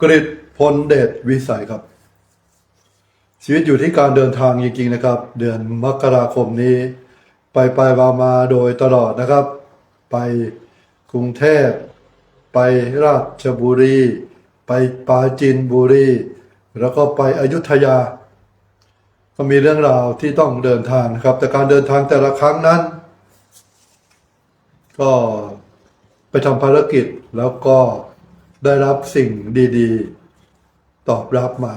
กริพลเดชวิสัยครับ ชีวิตอยู่ที่การเดินทางจริงๆนะครับ เดือนมกราคมนี้ ไปไปมามาโดยตลอดนะครับ ไปกรุงเทพ ไปราชบุรี ไปปาจีนบุรี แล้วก็ไปอยุธยา ก็มีเรื่องราวที่ต้องเดินทางนะครับ แต่การเดินทางแต่ละครั้งนั้น ก็ไปทำภารกิจแล้วก็ ได้รับสิ่งดี ๆ ตอบรับมา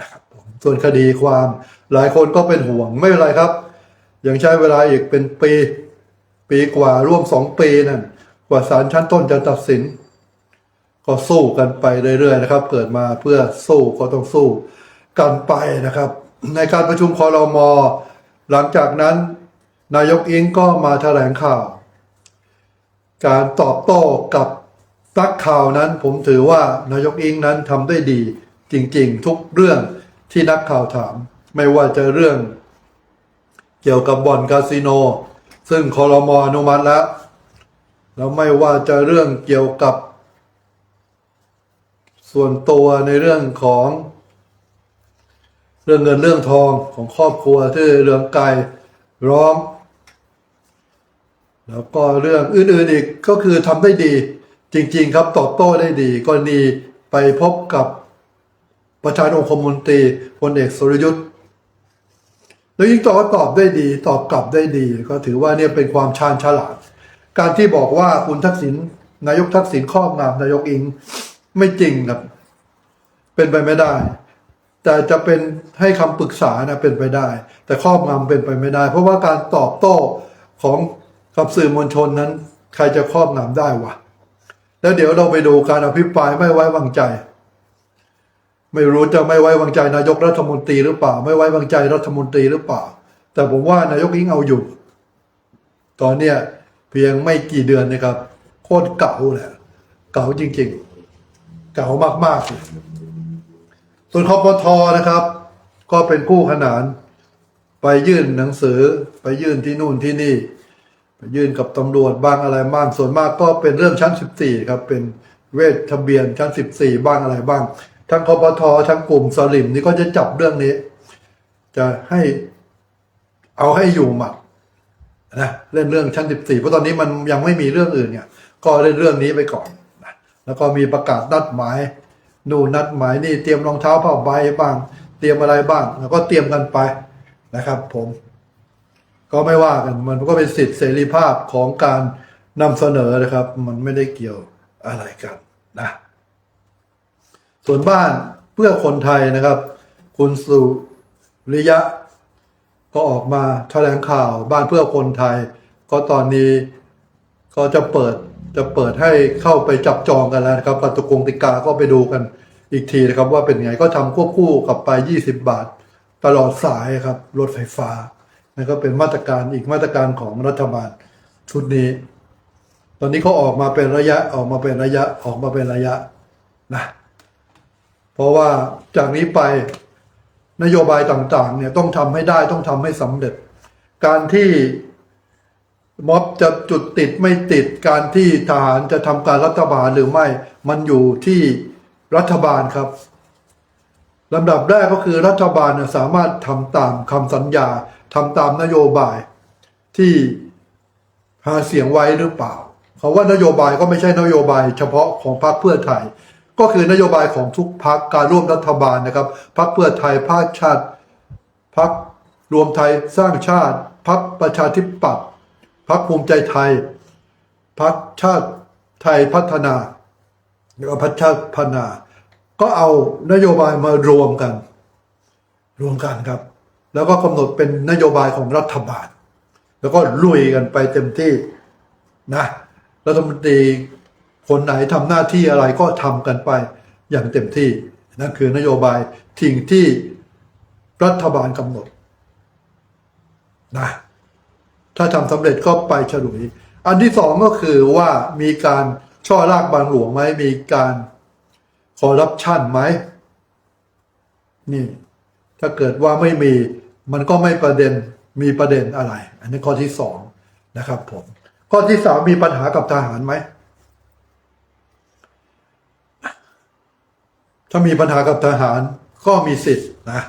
นะครับผมส่วนคดีความหลายคนก็เป็นห่วงไม่เป็นไรครับ ยังใช้เวลาอีกเป็นปี ปีกว่าร่วมสองปีนั่นกว่าศาลชั้นต้นจะตัดสิน ก็สู้กันไปเรื่อยๆนะครับ เกิดมาเพื่อสู้ก็ต้องสู้กันไปนะครับ ในการประชุมคอรมอหลังจากนั้น นายกอิงก็มาแถลงข่าว การตอบโต้กับ นักข่าวนั้นผมถือว่านายกอิงนั้นทำได้ดี จริงๆ ทุกเรื่องที่นักข่าวถาม ไม่ว่าจะเรื่อง เกี่ยวกับบ่อนคาสิโน ซึ่งคอรมออนุมัติแล้ว แล้วไม่ว่าจะเรื่องเกี่ยวกับ ส่วนตัวในเรื่องของ เรื่องเงินเรื่องทองของครอบครัวที่เรืองไกรร้อง แล้วก็เรื่องอื่นๆอีกก็คือทำได้ดี จริงๆครับตอบโต้ได้ดีกรณีไปพบกับประธานองคมนตรีพลเอกสุรยุทธ์แล้วยิ่งตอบตอบได้ดี ตอบกลับได้ดี ก็ถือว่าเนี่ยเป็นความชาญฉลาด การที่บอกว่าคุณทักษิณนายกทักษิณครอบงำนายกอิงไม่จริงครับ เป็นไปไม่ได้ แต่จะเป็นให้คำปรึกษานะเป็นไปได้ แต่ครอบงำเป็นไปไม่ได้ เพราะว่าการตอบโต้ของกับสื่อมวลชนนั้น ใครจะครอบงำได้วะ แล้วเดี๋ยวเราไปดูการอภิปรายไม่ไว้วางใจ ไม่รู้จะไม่ไว้วางใจนายกรัฐมนตรีหรือเปล่า ไม่ไว้วางใจรัฐมนตรีหรือเปล่า แต่ผมว่านายกยิ่งเอาอยู่ ตอนเนี้ยเพียงไม่กี่เดือนนะครับ โคตรเก่าแหละเก่าจริง ๆ เก่ามากๆส่วนคอปทนะครับ ก็เป็นคู่ขนาน ไปยื่นหนังสือไปยื่นที่นู่นที่นี่ ยื่นกับตำรวจบ้างอะไรบ้างส่วนมากก็เป็นเรื่องชั้น 14 ครับ เป็นเวททะเบียนชั้น 14 บ้างอะไรบ้าง ทั้งคอปททั้งกลุ่มสลิมนี่ก็จะจับเรื่องนี้ จะให้เอาให้อยู่หมัดนะเล่นเรื่องชั้น 14 เพราะตอนนี้มันยังไม่มีเรื่องอื่นเนี่ย ก็เล่นเรื่องนี้ไปก่อนนะแล้วก็มีประกาศนัดหมายนู่นนัดหมายนี่เตรียมรองเท้าผ้าใบบ้าง เตรียมอะไรบ้าง แล้วก็เตรียมกันไปนะครับ ผม ก็ไม่ว่ากัน มันก็เป็นสิทธิเสรีภาพของการนำเสนอนะครับ มันไม่ได้เกี่ยวอะไรกันนะ ส่วนบ้านเพื่อคนไทยนะครับ คุณสุริยะ ก็ออกมาแถลงข่าวบ้านเพื่อคนไทย ก็ตอนนี้ก็จะเปิดจะเปิดให้เข้าไปจับจองกันแล้วนะครับปฏิกงติกาก็ไปดูกันอีกทีนะครับ ว่าเป็นไงก็ทำควบคู่กับไป 20 บาท ตลอดสายครับรถไฟฟ้า นั่นก็เป็นมาตรการอีกมาตรการของรัฐบาลชุดนี้ ตอนนี้เขาออกมาเป็นระยะออกมาเป็นระยะออกมาเป็นระยะนะเพราะว่าจากนี้ไปนโยบายต่างๆ เนี่ยต้องทำให้ได้ต้องทำให้สำเร็จ การที่ม็อบจะจุดติดไม่ติดการที่ทหารจะทำการรัฐบาลหรือไม่มันอยู่ที่รัฐบาลครับลำดับแรกก็คือรัฐบาลเนี่ยสามารถทำตามคำสัญญา ทำตามนโยบายที่หาเสียงไว้หรือเปล่าเพราะว่านโยบายก็ไม่ใช่นโยบาย เฉพาะของพรรคเพื่อไทย ก็คือนโยบายของทุกพรรคการร่วมรัฐบาลนะครับพรรคเพื่อไทยพรรคชาติพรรครวมไทยสร้างชาติพรรคประชาธิปัตย์พรรคภูมิใจไทยพรรคชาติไทยพัฒนาแล้วก็พัฒชาติพัฒนา ก็เอานโยบายมารวมกัน รวมกันครับ แล้วก็กำหนดเป็นนโยบายของรัฐบาล แล้วก็ลุยกันไปเต็มที่นะรัฐมนตรีคนไหนทำหน้าที่อะไรก็ทำกันไปอย่างเต็มที่นั่นคือนโยบายทิ้งที่รัฐบาลกำหนดนะถ้าทำสำเร็จก็ไปฉลุย อันที่สองก็คือว่ามีการช่อลากบางหลวงไหมมีการคอร์รัปชันไหมนี่ ถ้าเกิดว่าไม่มี มันก็ไม่ประเด็นมีประเด็นอะไร อันนี้ข้อที่สองนะครับผมข้อที่สามมีปัญหากับทหารไหมถ้ามีปัญหากับทหารก็มีสิทธิ์นะ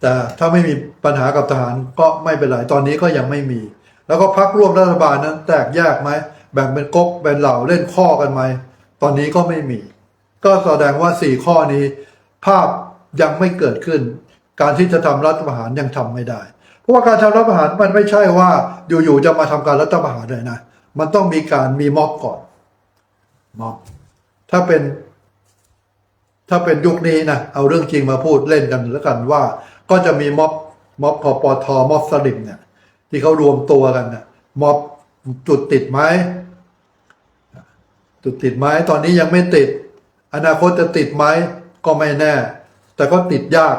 แต่ถ้าไม่มีปัญหากับทหารก็ไม่เป็นไรตอนนี้ก็ยังไม่มี แล้วก็พักร่วมรัฐบาลนั้น แตกแยกไหมแบ่งเป็นก๊กเป็นเหล่าเล่นข้อกันไหมตอนนี้ก็ไม่มี ก็แสดงว่าสี่ข้อนี้ ภาพยังไม่เกิดขึ้น การที่จะทำรัฐประหารยังทำไม่ได้ เพราะว่าการทำรัฐประหารมันไม่ใช่ว่าอยู่ๆจะมาทำการรัฐประหารเลยนะ มันต้องมีการมีม็อบก่อนม็อบถ้าเป็นถ้าเป็นยุคนี้นะเอาเรื่องจริงมาพูดเล่นกันแล้วกันว่า ก็จะมีม็อบม็อบพปทม็อบสลิมเนี่ย ที่เขารวมตัวกันนะม็อบจุดติดไหมจุดติดไหมตอนนี้ยังไม่ติด อนาคตจะติดไหมก็ไม่แน่ แต่ก็ติดยาก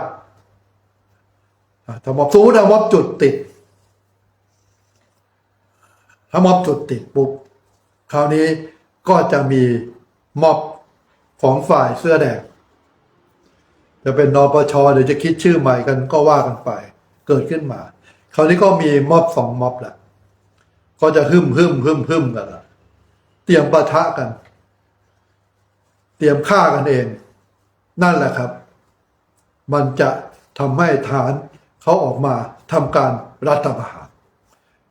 ถ้าม็อบสู้นะม็อบจุดติด ถ้าม็อบจุดติดปุ๊บคราวนี้ก็จะมีม็อบของฝ่ายเสื้อแดงจะเป็นนปชหรือจะคิดชื่อใหม่กันก็ว่ากันไป เกิดขึ้นมา คราวนี้ก็มีม็อบสองม็อบแหละก็จะหึมหึมหึมหึมกันละเตรียมปะทะกัน เตรียมฆ่ากันเอง นั่นแหละครับ มันจะทำให้ฐาน เขาออกมาทำการรัฐประหาร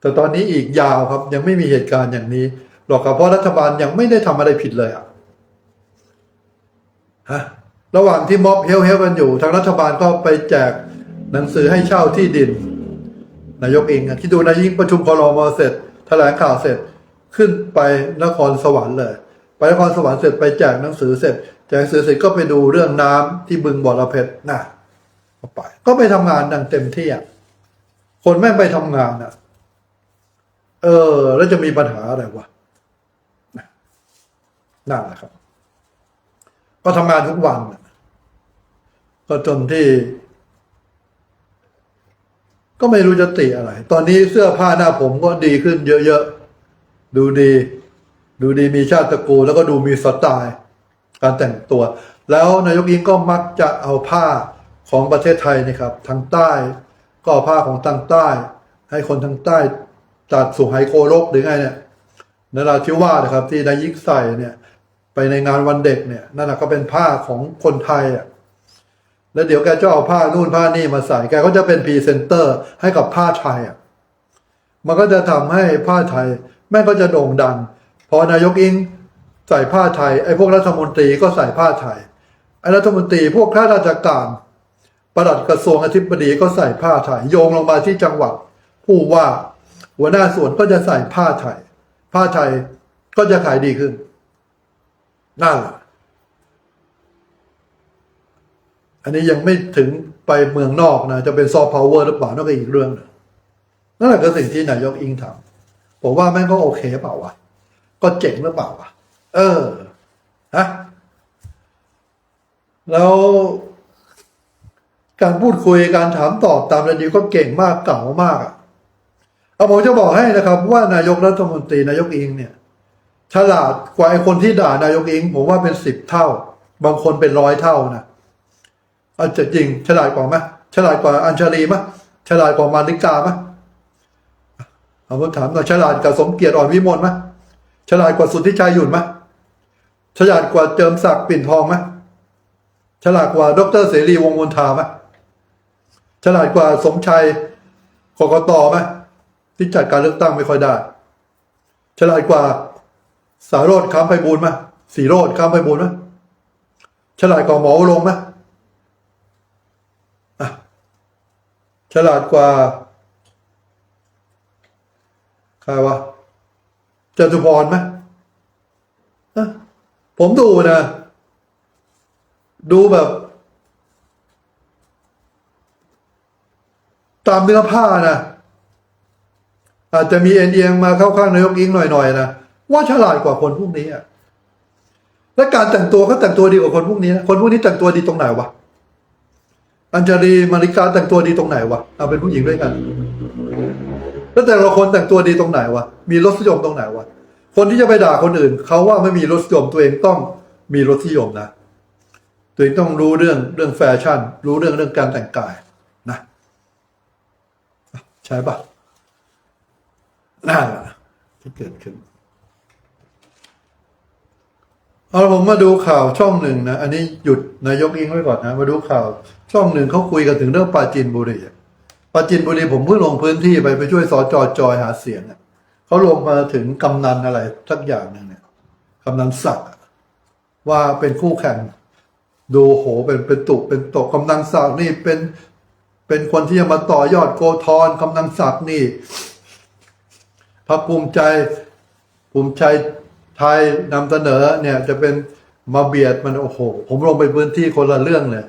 แต่ตอนนี้อีกยาวครับยังไม่มีเหตุการณ์อย่างนี้หรอกครับเพราะรัฐบาลยังไม่ได้ทำอะไรผิดเลยอะฮะระหว่างที่ม็อบเฮลเฮลกันอยู่ ทางรัฐบาลก็ไปแจกหนังสือให้เช่าที่ดิน นายกเองอะที่ดูนายยิ่งประชุมคอรมอเสร็จแถลงข่าวเสร็จขึ้นไปนครสวรรค์เลย ไปนครสวรรค์เสร็จไปแจกหนังสือเสร็จแจกหนังสือเสร็จก็ไปดูเรื่องน้ำที่บึงบ่อระเพ็ดน่ะ ก็ไป ก็ไปทำงานดังเต็มที่อะคนแม่งไปทำงานอะ เออ แล้วจะมีปัญหาอะไรวะนั่นแหละครับ ก็ทำงานทุกวันก็จนที่ ก็ไม่รู้จะติอะไร ตอนนี้เสื้อผ้าหน้าผมก็ดีขึ้นเยอะๆ ดูดี ดูดีมีชาติตระกูลแล้วก็ดูมีสไตล์ การแต่งตัว แล้วนายกอิงก็มักจะเอาผ้า ของประเทศไทยนะครับทางใต้ก็ผ้าของทางใต้ ให้คนทางใต้จัดสุไหโครกหรือไงเนี่ยนราธิวาสนะครับ ที่นายยิ่งใส่เนี่ย ไปในงานวันเด็กเนี่ยนั่นแหะก็เป็นผ้าของคนไทยอะแล้วเดี๋ยวแกจะเอาผ้านู่นผ้านี่มาใส่แกก็จะเป็นพรีเซนเตอร์ให้กับผ้าไทยอะมันก็จะทำให้ผ้าไทย แม่ก็จะโด่งดังพอนายกอิงใส่ผ้าไทยไอ้พวกรัฐมนตรีก็ใส่ผ้าไทยไอ้รัฐมนตรีพวกข้าราชการ ประหลัดกระทรวงอธิบดีก็ใส่ผ้าไทยโยงลงมาที่จังหวัด ผู้ว่าหัวหน้าส่วนก็จะใส่ผ้าไทย ผ้าไทยก็จะขายดีขึ้นนั่นแหละอันนี้ยังไม่ถึงไปเมืองนอกนะ จะเป็นซอฟต์พาวเวอร์หรือเปล่านั่นก็อีกเรื่องหนึงนั่นแหละคือสิ่งที่นายกอิงทำผมว่าแม่งก็โอเคเปล่าวะก็เจ๋งหรือเปล่าวะเออฮะแล้ว การพูดคุยการถามตอบตามระดีก็เก่งมากเก่ามากอะเอาผมจะบอกให้นะครับ ว่านายกรัฐมนตรีนายกอิงเนี่ยฉลาดกว่าไอ้คนที่ด่านายกอิง ผมว่าเป็นสิบเท่า บางคนเป็นร้อยเท่านะอาจจะจริง ฉลาดกว่าไหมฉลาดกว่าอัญชลีไหมฉลาดกว่ามาริกาไหมเอาผมถามหน่อยฉลาดกับสมเกียรติอ่อนวิมลไหมฉลาดกว่าสุทธิชัยหยุ่นไหมฉลาดกว่าเจิมศักดิ์ปิ่นทองไหมฉลาดกว่าดรเสรีวงศ์มนทาไหม ฉลาดกว่าสมชัยกกตไหมที่จัดการเลือกตั้งไม่ค่อยได้ ฉลาดกว่าสารโรดค้ำไพบูลไหมสีโรดค้ำไพบูลไหมฉลาดกว่าหมอวรงไหมฉลาดกว่าใครวะจตุพรไหมผมดูนะ ดูแบบ ตามเนื้อผ้านะอาจจะมีเอ็นเอียงมาเข้าข้างนายกอิงหน่อยๆนะว่าฉลาดกว่าคนพวกนี้อะและการแต่งตัวก็แต่งตัวดีกว่าคนพวกนี้นะคนพวกนี้แต่งตัวดีตรงไหนวะอัญชลีมาริกาแต่งตัวดีตรงไหนวะเอาเป็นผู้หญิงด้วยกัน แล้วแต่ละคนแต่งตัวดีตรงไหนวะมีรสนิยมตรงไหนวะคนที่จะไปด่าคนอื่นเขาว่าไม่มีรสนิยมตัวเองต้องมีรสนิยมนะตัวเองต้องรู้เรื่องเรื่องแฟชั่น รู้เรื่องเรื่องการแต่งกาย ช่ปะนั่นแหละที่เกิดขึ้นเอาผมมาดูข่าวช่องหนึ่งนะ อันนี้หยุดนายกอิงไว้ก่อนนะ มาดูข่าวช่องหนึ่งเขาคุยกันถึงเรื่องปาจีนบุรีปาจีนบุรีผมเพิ่งลงพื้นที่ไปไปช่วยสจจอยหาเสียงอะเขาลงมาถึงกำนันอะไรสักอย่างหนึ่งเนี่ยกำนันศักดิ์ว่าเป็นคู่แข่ง ดูโหเป็นเป็นตุเป็นตกกำนันศักดิ์นี่เป็น เป็นคนที่จะมาต่อยอดโกธรกำนันศักดิ์นี่พรรคภูมิใจภูมิใจไทยนำเสนอเนี่ยจะเป็นมาเบียดมันโอ้โห ผมลงไปพื้นที่คนละเรื่องเลย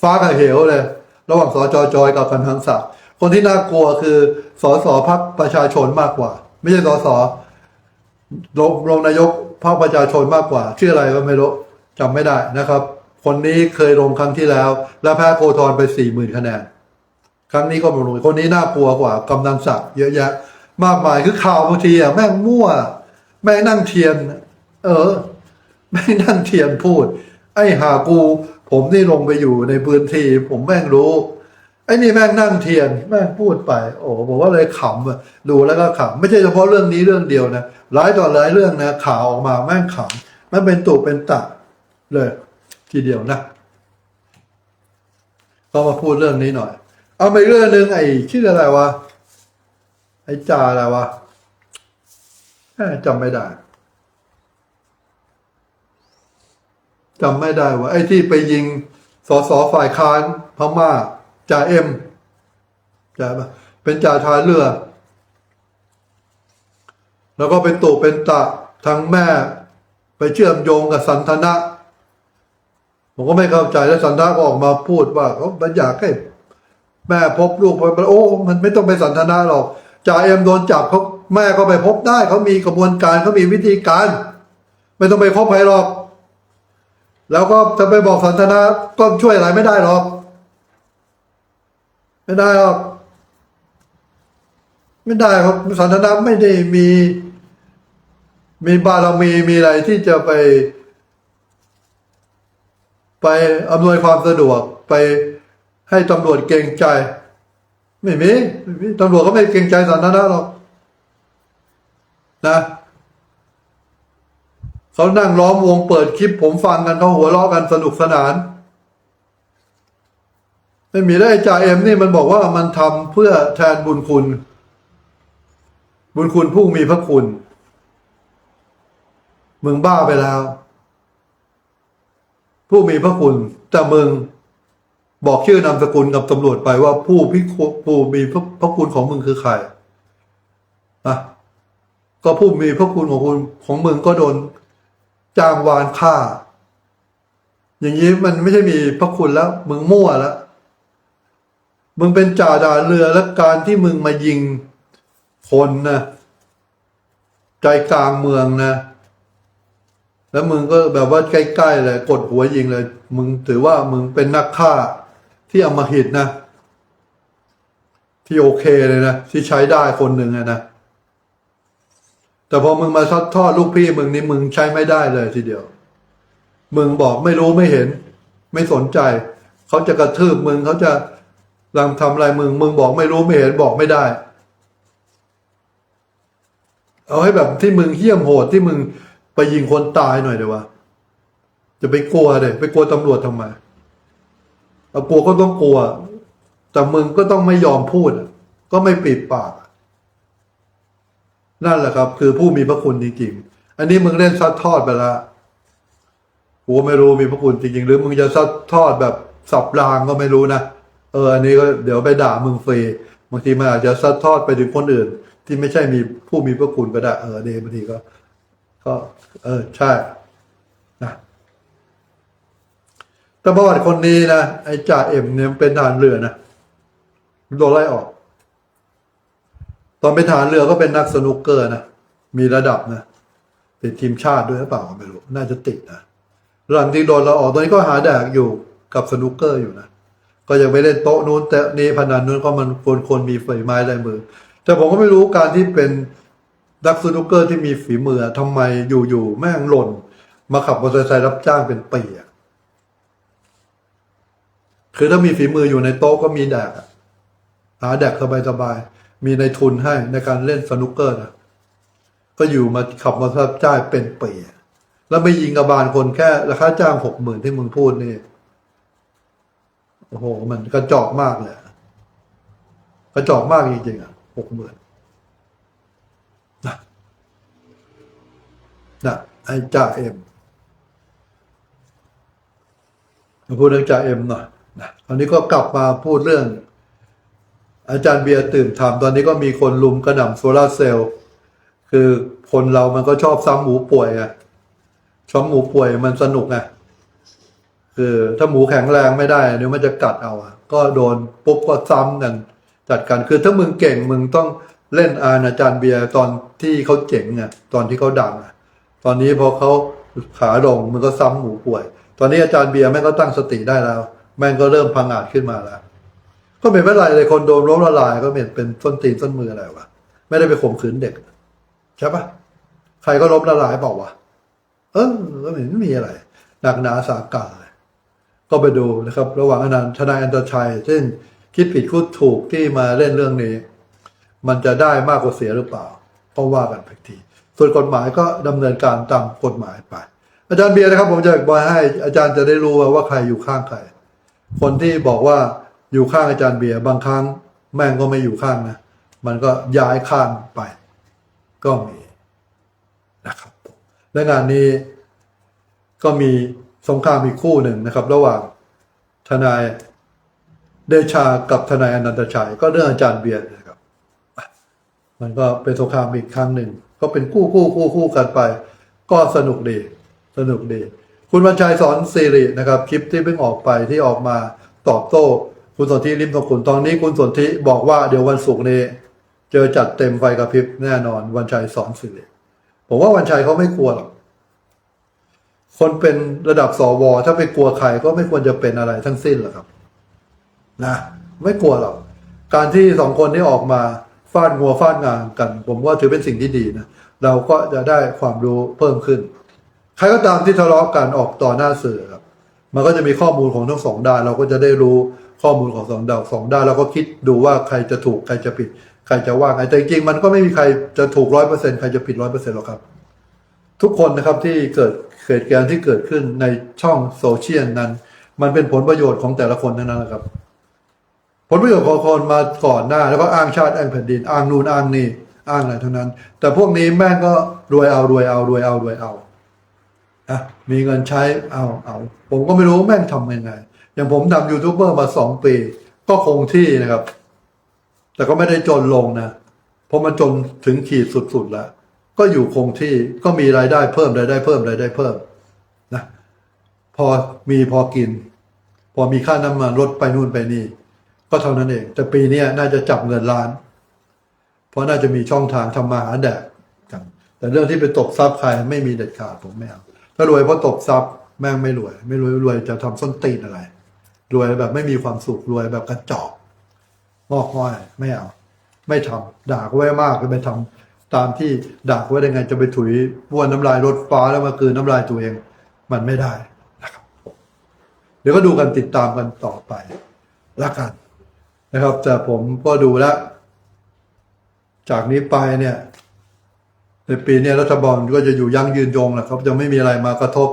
ฟ้ากับเหวเลย ระหว่างสจจอยกับกันทังศักดิ์คนที่น่ากลัวคือสสพักประชาชนมากกว่า ไม่ใช่สสลงลงนายกพรรคประชาชนมากกว่า ชื่ออะไรก็ไม่รู้จำไม่ได้นะครับ คนนี้เคยลงครั้งที่แล้ว แล้วแพ้โคทรไปสี่หมื่นคะแนน ครั้งนี้ก็มาลงคนนี้น่ากลัวกว่ากำนันศักดิ์เยอะแยะ มากมายคือข่าวบางทีอะแม่งมั่ว แม่งนั่งเทียน เออ แม่งนั่งเทียนพูด ไอ้หากู ผมนี่ลงไปอยู่ในพื้นที่ผมแม่งรู้ไอ้นี่แม่งนั่งเทียนแม่งพูดไป โอ้ผมว่าเลยขำอะดูแล้วก็ขำไม่ใช่เฉพาะเรื่องนี้เรื่องเดียวนะหลายต่อหลายเรื่องนะข่าวออกมาแม่งขำมันเป็นตุเป็นตะเลย ทีเดียวนะก็มาพูดเรื่องนี้หน่อย เอาไปเรื่องหนึ่งไอ้ชื่ออะไรวะ ไอ้จ่าอะไรวะจำไม่ได้จำไม่ได้ว่าไอ้ที่ไปยิงสสฝ่ายค้านพม่าจ่าเอ็มจ่าเป็นจ่าทายเรือ แล้วก็เป็นตุเป็นตะทั้งแม่ ไปเชื่อมโยงกับสันทนะ ผมก็ไม่เข้าใจแล้วสันทนาก็ออกมาพูดว่าเขาบัญอยากให้แม่พบลูกพบโอ้มันไม่ต้องไปสันทนาหรอกจ่าเอ็มโดนจับเขาแม่ก็ไปพบได้เขามีกระบวนการเขามีวิธีการ ไม่ต้องไปพบใครหรอก แล้วก็จะไปบอกสันทนาก็ช่วยอะไรไม่ได้หรอก ไม่ได้หรอกไม่ได้ครับสันทนาไม่ได้มี มีบารมีมีอะไรที่จะไป ไปอำนวยความสะดวกไปให้ตำรวจเกรงใจ ไม่มีไม่มีตำรวจก็ไม่เกรงใจสันทนาหรอกนะเขานั่งล้อมวงเปิดคลิป ผมฟังกันเขาหัวเราะกันสนุกสนาน ไม่มีได้จ่าเอ็มนี่มันบอกว่ามันทำเพื่อแทนบุญคุณ บุญคุณผู้มีพระคุณ มึงบ้าไปแล้ว ผู้มีพระคุณแต่มึงบอกชื่อนามสกุลกับตำรวจไปว่าผู้พิผู้มีพระพระคุณของมึงคือใครอะก็ผู้มีพระคุณของคุณของมึงก็โดนจ้างวานฆ่า อย่างนี้มันไม่ใช่มีพระคุณแล้ว มึงมั่วแล้วมึงเป็นจ่าด่าเรือและการที่มึงมายิงคนนะใจกลางเมืองนะ แล้วมึงก็แบบว่าใกล้ๆเลยกดหัวยิงเลย มึงถือว่ามึงเป็นนักฆ่าที่อำมหิตนะ ที่โอเคเลยนะ ที่ใช้ได้คนหนึ่งนะ แต่พอมึงมาซัดทอดลูกพี่มึงนี่มึงใช้ไม่ได้เลยทีเดียว มึงบอกไม่รู้ไม่เห็น ไม่สนใจ เขาจะกระทืบมึงเขาจะรังทำอะไรมึง มึงบอกไม่รู้ไม่เห็นบอกไม่ได้ เอาให้แบบที่มึงเหี้ยมโหดที่มึง ไปยิงคนตายหน่อยเดี๋ยววะจะไปกลัวเดี๋ยไปกลัวตำรวจทำไมเอากลัวก็ต้องกลัว แต่มึงก็ต้องไม่ยอมพูด ก็ไม่ปิดปาก นั่นแหละครับ คือผู้มีพระคุณจริงๆ อันนี้มึงเล่นซัดทอดไปละกูไม่รู้มีพระคุณจริงๆ หรือมึงจะซัดทอดแบบสับรางก็ไม่รู้นะ เออ อันนี้ก็เดี๋ยวไปด่ามึงฟรีบางทีมันอาจจะซัดทอดไปถึงคนอื่น ที่ไม่ใช่มีผู้มีพระคุณก็ได้ เออเนี่บางทีก็ ก็เออใช่นะแต่ประวัติคนนี้นะไอ้จ่าเอ็มเนี่ยเป็นทหารเรือนะโดนไล่ออก ตอนเป็นทหารเรือก็เป็นนักสนุกเกอร์นะมีระดับนะติดทีมชาติด้วยหรือเปล่าไม่รู้น่าจะติดนะหลังที่โดนเราออกตอนนี้ก็หาแดกอยู่กับสนุกเกอร์อยู่นะก็ยังไปเล่นโต๊ะนู้นแต่นี้พนันนู้นก็มันคนคนมีฝีไม้ลายมือ แต่ผมก็ไม่รู้การที่เป็น นักสนุกเกอร์ที่มีฝีมือทำไมอยู่ๆแม่งหล่น มาขับมอเตอร์ไซค์รับจ้างเป็นปีอะคือถ้ามีฝีมืออยู่ในโต๊ะก็มีแดกหาแดกสบายๆ มีในทุนให้ในการเล่นสนุกเกอร์นะก็อยู่มาขับมอเตอร์ไซค์รับจ้างเป็นปีแล้วไม่ยิงกระบาลคนแค่ราคาจ้างหกหมื่นที่มึงพูดนี่โอ้โห มันกระจอกมากเลยกระจอกมากจริงๆอะหกหมื่นนะ นะไอ้จ่าเอ็มมาพูดเรื่องจ่าเอ็มหน่อยนะตอนนี้ก็กลับมาพูดเรื่อง อาจารย์เบียร์ตื่นทำตอนนี้ก็มีคนลุมกระหน่ำโซลาร์เซลล์คือคนเรามันก็ชอบซ้ำหมูป่วยอะซ้ำหมูป่วยมันสนุกไงคือถ้าหมูแข็งแรงไม่ได้เดี๋ยวมันจะกัดเอาอะก็โดนปุ๊บก็ซ้ำกันจัดกันคือถ้ามึงเก่งมึงต้องเล่นอานอาจารย์เบียร์ตอนที่เขาเจ๋งอะตอนที่เขาดังอะ ตอนนี้พอเขาขาลงมึงก็ซ้ำหมูป่วย ตอนนี้อาจารย์เบียร์แม่งก็ตั้งสติได้แล้ว แม่งก็เริ่มพังอาจขึ้นมาแล้ว ก็เป็นไม่ไรเลยคนโดนล้มละลายก็เป็นเป็นส้นตีนส้นมืออะไรวะไม่ได้ไปข่มขืนเด็กใช่ปะใครก็ล้มละลายเปล่าวะเออก็ไม่เห็นมีอะไรหนักหนาสาการก็ไปดูนะครับ ระหว่างอนันต์ทนายอันตชัยซึ่งคิดผิดพูดถูกที่มาเล่นเรื่องนี้ มันจะได้มากกว่าเสียหรือเปล่าก็ว่ากันไปที ส่วนกฎหมายก็ดำเนินการตามกฎหมายไป อาจารย์เบียร์นะครับ ผมจะบอกให้อาจารย์จะได้รู้ว่าใครอยู่ข้างใคร คนที่บอกว่าอยู่ข้างอาจารย์เบียร์บางครั้งแม่งก็ไม่อยู่ข้างนะ มันก็ย้ายข้างไป ก็มีนะครับและงานนี้ก็มีสงครามอีกคู่หนึ่งนะครับ ระหว่างทนายเดชากับทนายอนันตชัยก็เรื่องอาจารย์เบียร์นะครับ มันก็เป็นสงครามอีกครั้งหนึ่ง ก็เป็นคู่คู่คู่คู่กันไป ก็สนุกดี สนุกดี คุณวันชัยสอนสิรินะครับ คลิปที่เพิ่งออกไปที่ออกมาตอบโต้ คุณสนธิริมทองกุลตอนนี้คุณสนธิบอกว่าเดี๋ยววันศุกร์นี้ เจอจัดเต็มไฟกระพริบแน่นอนวันชัยสอนสิริผมว่าวันชัยเขาไม่กลัวหรอกคนเป็นระดับสวถ้าไปกลัวใครก็ไม่ควรจะเป็นอะไรทั้งสิ้นหรอกครับ นะ ไม่กลัวหรอกการที่สองคนนี้ออกมา ฟาดงัวฟาดงางกัน ผมว่าถือเป็นสิ่งที่ดีนะเราก็จะได้ความรู้เพิ่มขึ้น ใครก็ตามที่ทะเลาะกันออกต่อหน้าสื่อครับ มันก็จะมีข้อมูลของทั้งสองด้าน เราก็จะได้รู้ข้อมูลของสองด้านสองด้านแล้วก็คิดดูว่าใครจะถูกใครจะผิด ใครจะว่าไงแต่จริงๆมันก็ไม่มีใครจะถูกร้อยเปอร์เซ็นต์ใครจะผิดร้อยเปอร์เซ็นต์หรอกครับ ทุกคนนะครับที่เกิดเหตุการณ์ที่เกิดขึ้นในช่องโซเชียลนั้น มันเป็นผลประโยชน์ของแต่ละคนทั้งนั้นนะครับ ผลประโยชน์ของคนมาก่อนหน้า แล้วก็อ้างชาติอ้างแผ่นดินอ้างนู่นอ้างนี่อ้างอะไรทั้งนั้น แต่พวกนี้แม่งก็รวยเอารวยเอารวยเอารวยเอาอะมีเงินใช้เอาเอาผมก็ไม่รู้แม่งทำยังไง อย่างผมทำยูทูบเบอร์มาสองปี ก็คงที่นะครับ แต่ก็ไม่ได้จนลงนะเพราะมันจนถึงขีดสุดๆแล้วก็อยู่คงที่ก็มีรายได้เพิ่มรายได้เพิ่มรายได้เพิ่มนะพอมีพอกิน พอมีค่าน้ำมันลดไปนู่นไปนี่ ก็เท่านั้นเอง แต่ปีนี้น่าจะจับเงินล้าน เพราะน่าจะมีช่องทางทำมาหาแดกกันแต่เรื่องที่ไปตบทรัพย์ใครไม่มีเด็ดขาดผมไม่เอาถ้ารวยเพราะตบทรัพย์แม่งไม่รวย ไม่รวยรวยจะทำส้นตีนอะไร รวยแบบไม่มีความสุขรวยแบบกระจอกงอกง่อยไม่เอา ไม่ทำด่าก็ไว้มากไปทำตามที่ด่ากไว้ได้ไงจะไปถุยบ้วนน้ำลายรถฟ้าแล้วมาคืนน้ำลายตัวเอง มันไม่ได้นะครับเดี๋ยวก็ดูกันติดตามกันต่อไปละกัน นะครับ แต่ผมก็ดูแล้ว จากนี้ไปเนี่ย ในปีนี้รัฐบาลก็จะอยู่ยั่งยืนยงแหละครับ จะไม่มีอะไรมากระทบ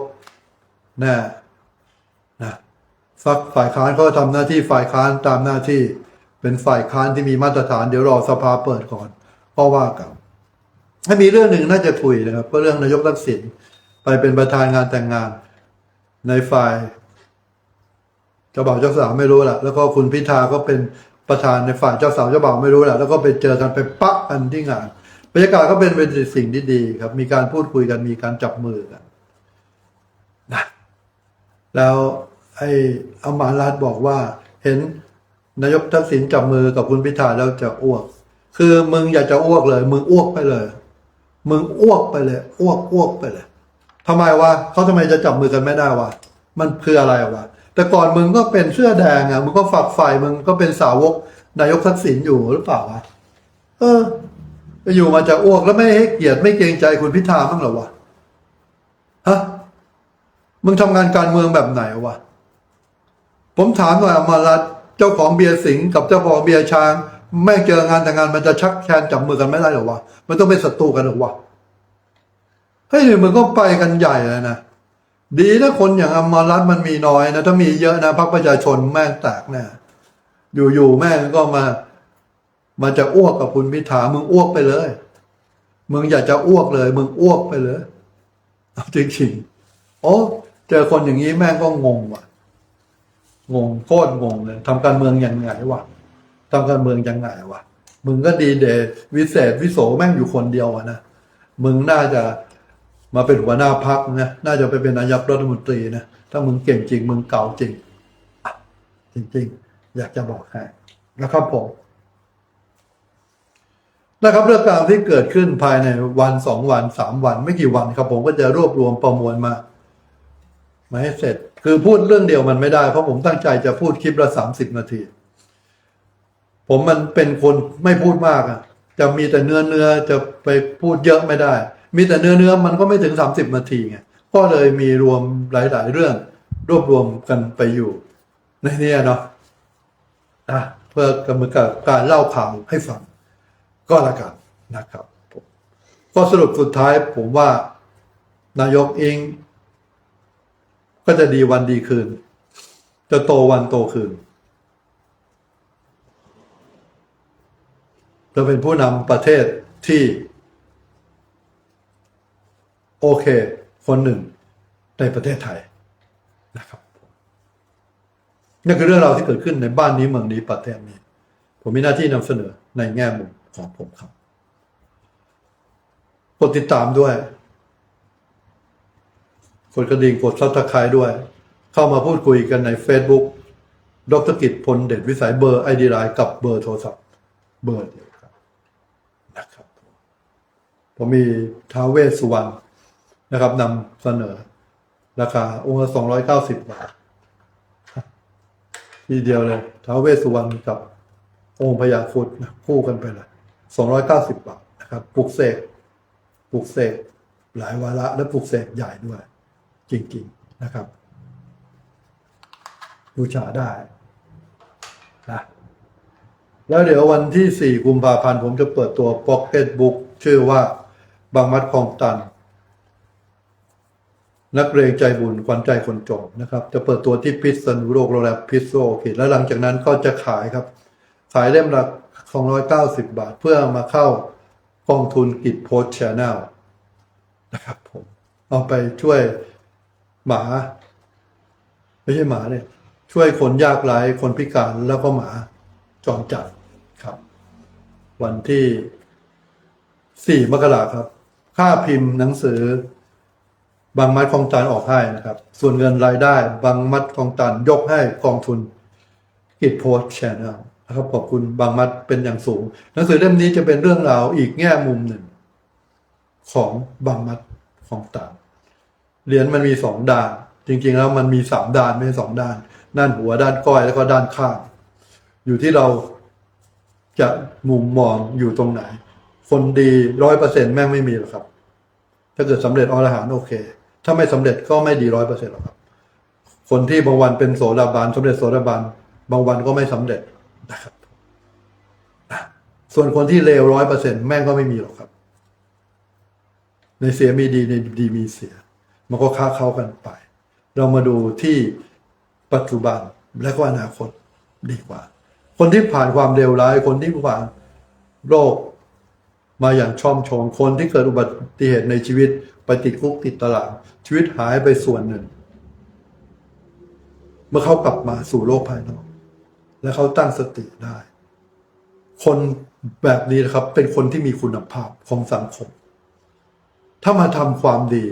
แน่นะฝักฝ่ายค้านก็ทำหน้าที่ฝ่ายค้านตามหน้าที่เป็นฝ่ายค้านที่มีมาตรฐานเดี๋ยวรอสภาเปิดก่อนก็ว่ากันถ้ามีเรื่องหนึ่งน่าจะคุยนะครับก็เรื่องนายกทักษิณไปเป็นประธานงานแต่งงานในฝ่าย เจ้าบ่าวเจ้าสาวไม่รู้แหละแล้วก็คุณพิธาก็เป็นประธานในฝ่ายเจ้าสาวเจ้าบ่าวไม่รู้แหละแล้วก็ไปเจอกันไปปะกันที่งานบรรยากาศก็เป็นเป็นสิ่งที่ดีครับ มีการพูดคุยกันมีการจับมือกันนะแล้วไอ้อมรรัตน์บอกว่า เห็นนายกทักษิณจับมือกับคุณพิธาแล้วจะอ้วก คือมึงอยากจะอ้วกเลย มึงอ้วกไปเลย มึงอ้วกไปเลยอ้วกอ้วกไปเลยทำไมวะเขาทำไมจะจับมือกันไม่ได้วะมันคืออะไรวะ แต่ก่อนมึงก็เป็นเสื้อแดงอะมึงก็ฝักใฝ่มึงก็เป็นสาวกนายกทักษิณอยู่หรือเปล่าวะเอออยู่มาจะอ้วกแล้วไม่ให้เกียรติไม่เกรงใจคุณพิธาบ้างหรอวะฮะมึงทำงานการเมืองแบบไหนวะผมถามหน่อยอมรรัตเจ้าของเบียร์สิงกับเจ้าของเบียร์ช้าง แม่งเจองานแต่งงานมันจะชักแขนจับมือกันไม่ได้หรอวะมันต้องเป็นศัตรูกันหรอวะเฮ้ยมันก็ไปกันใหญ่เลยนะ ดีนะคนอย่างอมรรัตน์มันมีน้อยนะ ถ้ามีเยอะนะพรรคประชาชนแม่งแตกแน่อยู่ๆแม่งก็มา มันจะอ้วกกับคุณพิธามึงอ้วกไปเลย มึงอยากจะอ้วกเลย มึงอ้วกไปเลยเอาจริงๆโอ้เจอคนอย่างนี้แม่งก็งงว่ะ งงโคตรงงเลยทำการเมืองยังไงวะทำการเมืองยังไงวะมึงก็ดีเดย์วิเศษวิโสแม่งอยู่คนเดียวอะนะมึงน่าจะ มาเป็นหัวหน้าพักนะน่าจะไปเป็นนายกรัฐมนตรีนะถ้ามึงเก่งจริง มึงเก่าจริงจริง ๆ อยากจะบอกให้นะครับผมนะครับเรื่องราวที่เกิดขึ้นภายในวันสองวันสามวัน ไม่กี่วันครับผมก็จะรวบรวมประมวลมามาให้เสร็จ คือพูดเรื่องเดียวมันไม่ได้ เพราะผมตั้งใจจะพูดคลิปละสามสิบนาที ผมมันเป็นคนไม่พูดมากอะจะมีแต่เนื้อเนื้อจะไปพูดเยอะไม่ได้ มีแต่เนื้อเนื้อมันก็ไม่ถึงสามสิบนาทีไงก็เลยมีรวมหลาย ๆ เรื่องรวบรวมกันไปอยู่ ในนี้เนาะอะเพื่อกำกับการเล่าข่าวให้ฟัง ก็แล้วกันนะครับก็สรุปสุดท้ายผมว่า นายกเองก็จะดีวันดีคืน จะโตวันโตคืน จะเป็นผู้นำประเทศที่ โอเค คนหนึ่งในประเทศไทยนะครับนี่คือเรื่องราวที่เกิดขึ้นในบ้านนี้เมืองนี้ประเทศนี้ ผมมีหน้าที่นำเสนอในแง่มุมของผมครับกดติดตามด้วยกดกระดิ่งกดซับสไคร์ด้วย เข้ามาพูดคุยกันใน Facebook ดรกิจพลเดชวิสัยเบอร์ไอดีไลน์กับเบอร์โทรศัพท์ เบอร์เดียวครับนะครับ ผมมีท้าเวสสุวรรณ นะครับนำเสนอ ราคาองค์ละสองร้อยเก้าสิบบาท ทีเดียวเลยท้าวเวสสุวรรณกับองค์พญาครุดนะคู่กันไปเลยสองร้อยเก้าสิบบาทนะครับปลุกเสกปลุกเสกหลายวาระและปลุกเสกใหญ่ด้วย จริง ๆนะครับบูชาได้นะแล้วเดี๋ยววันที่สี่กุมภาพันธ์ผมจะเปิดตัวพ็อกเก็ตบุ๊กชื่อว่าบางมัดคลองตัน นักเรงใจบุญควันใจคนจนนะครับ จะเปิดตัวที่พิษณุโลกโรงแรมพิษโซโอเคแล้วหลังจากนั้นก็จะขายครับ ขายเล่มละ290 บาท เพื่อมาเข้ากองทุนกิจโพสชแนลนะครับผมเอาไปช่วยหมา ไม่ใช่หมาเนี่ย ช่วยคนยากไร้คนพิการแล้วก็หมาจรจัดครับ วันที่ 4 มกราครับ ค่าพิมพ์หนังสือ บางมัดคลองตันออกให้นะครับ ส่วนเงินรายได้ บางมัดคลองตันยกให้กองทุนกิจโพสแชนแนลนะครับขอบคุณบางมัดเป็นอย่างสูง หนังสือเล่มนี้จะเป็นเรื่องราวอีกแง่มุมหนึ่ง ของบางมัดของต่างเหรียญมันมีสองด้าน จริง ๆ แล้วมันมีสามด้านไม่ใช่สองด้าน ด้านหัวด้านก้อยแล้วก็ด้านข้าง อยู่ที่เราจะมุมมองอยู่ตรงไหน คนดีร้อยเปอร์เซ็นแม่งไม่มีหรอกครับ ถ้าเกิดสำเร็จอรหันโอเค ถ้าไม่สำเร็จก็ไม่ดีร้อยเปอร์เซ็นต์หรอกครับ คนที่บางวันเป็นโสดาบันสำเร็จโสดาบันบางวันก็ไม่สำเร็จนะครับส่วนคนที่เลวร้อยเปอร์เซ็นต์แม่งก็ไม่มีหรอกครับ ในเสียมีดีในดีมีเสีย มันก็ค้าเข้ากันไป เรามาดูที่ปัจจุบันและก็อนาคตดีกว่า คนที่ผ่านความเลวร้าย คนที่ผ่านโรคมาอย่างช่อมชองคนที่เกิดอุบัติเหตุในชีวิต ไปติดคุกติดตารางชีวิตหายไปส่วนหนึ่ง เมื่อเขากลับมาสู่โลกภายนอก และเขาตั้งสติได้ คนแบบนี้นะครับ เป็นคนที่มีคุณภาพของสังคม ถ้ามาทำความดี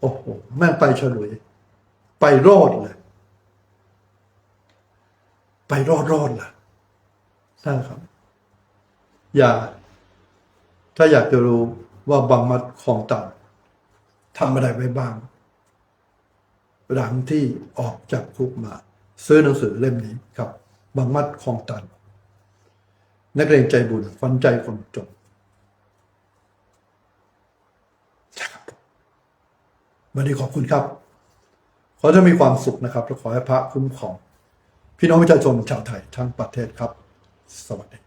โอ้โห แม่งไปฉลุยไปรอดเลย ไปรอดรอดเลยนั่นครับ อย่า ถ้าอยากจะรู้ ว่าบางมัดของต่างทำอะไรไว้บ้าง หลังที่ออกจากคุกมา ซื้อหนังสือเล่มนี้ครับ บางมัดของตัน นักเรียนใจบุญฟันใจคนจนนะครับวันนี้ขอบคุณครับ ขอให้มีความสุขนะครับและขอให้พระคุ้มครอง พี่น้องประชาชนชาวไทยทั้งประเทศครับ สวัสดี